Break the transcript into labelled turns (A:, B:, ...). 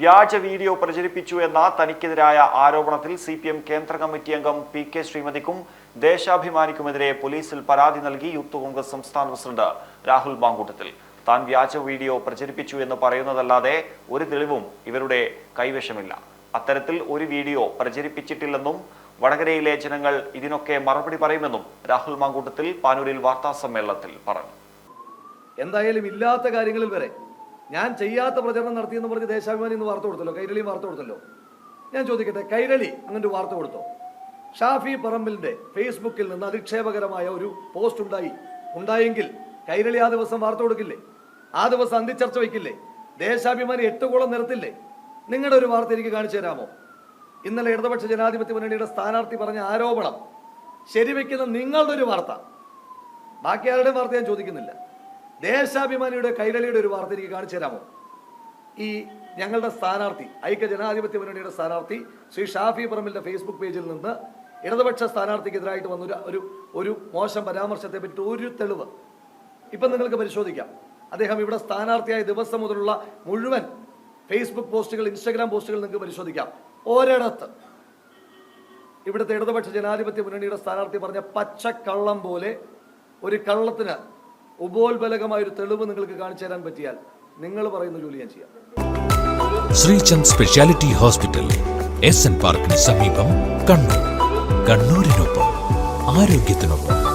A: വ്യാജ വീഡിയോ പ്രചരിപ്പിച്ചു എന്ന തനിക്കെതിരായ ആരോപണത്തിൽ സി പി എം കേന്ദ്ര കമ്മിറ്റി അംഗം പി കെ ശ്രീമതിക്കും ദേശാഭിമാനിക്കുമെതിരെ പോലീസിൽ പരാതി നൽകി യൂത്ത് കോൺഗ്രസ് സംസ്ഥാന പ്രസിഡന്റ് രാഹുൽ മാങ്കൂട്ടത്തിൽ താൻ വ്യാജ വീഡിയോ പ്രചരിപ്പിച്ചു എന്ന് പറയുന്നതല്ലാതെ ഒരു തെളിവും ഇവരുടെ കൈവശമില്ല. അത്തരത്തിൽ ഒരു വീഡിയോ പ്രചരിപ്പിച്ചിട്ടില്ലെന്നും വടകരയിലെ ജനങ്ങൾ ഇതിനൊക്കെ മറുപടി പറയുമെന്നും രാഹുൽ മാങ്കൂട്ടത്തിൽ പാനൂരിൽ വാർത്താ സമ്മേളനത്തിൽ പറഞ്ഞു.
B: എന്തായാലും ഇല്ലാത്ത കാര്യങ്ങളിൽ വരെ ഞാൻ ചെയ്യാത്ത പ്രചരണം നടത്തിയെന്ന് പറഞ്ഞ് ദേശാഭിമാനി ഇന്ന് വാർത്ത കൊടുത്തല്ലോ? കൈരളി വാർത്ത കൊടുത്തല്ലോ? ഞാൻ ചോദിക്കട്ടെ കൈരളി അങ്ങനെ വാർത്ത കൊടുത്തോ? ഷാഫി പറമ്പിലിന്റെ ഫേസ്ബുക്കിൽ നിന്ന് അധിക്ഷേപകരമായ ഒരു പോസ്റ്റ് ഉണ്ടായി. ഉണ്ടായെങ്കിൽ കൈരളി ആ ദിവസം വാർത്ത കൊടുക്കില്ലേ? ആ ദിവസം അന്തിച്ചർച്ച വയ്ക്കില്ലേ? ദേശാഭിമാനി എട്ടുകോളം നിരത്തില്ലേ? നിങ്ങളുടെ ഒരു വാർത്ത എനിക്ക് കാണിച്ചു തരാമോ? ഇന്നലെ ഇടതുപക്ഷ ജനാധിപത്യ മുന്നണിയുടെ സ്ഥാനാർത്ഥി പറഞ്ഞ ആരോപണം ശരിവെക്കുന്ന നിങ്ങളുടെ ഒരു വാർത്ത. ബാക്കി ആരുടെയും വാർത്ത ഞാൻ ചോദിക്കുന്നില്ല. ദേശാഭിമാനിയുടെ കൈരളിയുടെ ഒരു വാർത്ത എനിക്ക് കാണിച്ചു തരാമോ? ഈ ഞങ്ങളുടെ സ്ഥാനാർത്ഥി ഐക്യ ജനാധിപത്യ മുന്നണിയുടെ സ്ഥാനാർത്ഥി ശ്രീ ഷാഫി പറമ്പിലിന്റെ ഫേസ്ബുക്ക് പേജിൽ നിന്ന് ഇടതുപക്ഷ സ്ഥാനാർത്ഥിക്കെതിരായിട്ട് വന്ന ഒരു ഒരു ഒരു മോശം പരാമർശത്തെ പറ്റി ഒരു തെളിവ് ഇപ്പം നിങ്ങൾക്ക് പരിശോധിക്കാം. അദ്ദേഹം ഇവിടെ സ്ഥാനാർത്ഥിയായ ദിവസം മുതലുള്ള മുഴുവൻ ഫേസ്ബുക്ക് പോസ്റ്റുകൾ ഇൻസ്റ്റാഗ്രാം പോസ്റ്റുകൾ നിങ്ങൾക്ക് പരിശോധിക്കാം. ഒരിടത്ത് ഇവിടുത്തെ ഇടതുപക്ഷ ജനാധിപത്യ മുന്നണിയുടെ സ്ഥാനാർത്ഥി പറഞ്ഞ പച്ചക്കള്ളം പോലെ ഒരു കള്ളത്തിന് ഉപോത്ബലകമായ ഒരു തെളിവ് നിങ്ങൾക്ക് കാണിച്ചു തരാൻ പറ്റിയാൽ നിങ്ങൾ പറയുന്ന ജോലി ഞാൻ ചെയ്യാം.
C: Srichand specialty hospital S N പാർക്കിന് സമീപം കണ്ണൂർ. കണ്ണൂരിനൊപ്പം ആരോഗ്യത്തിനൊപ്പം.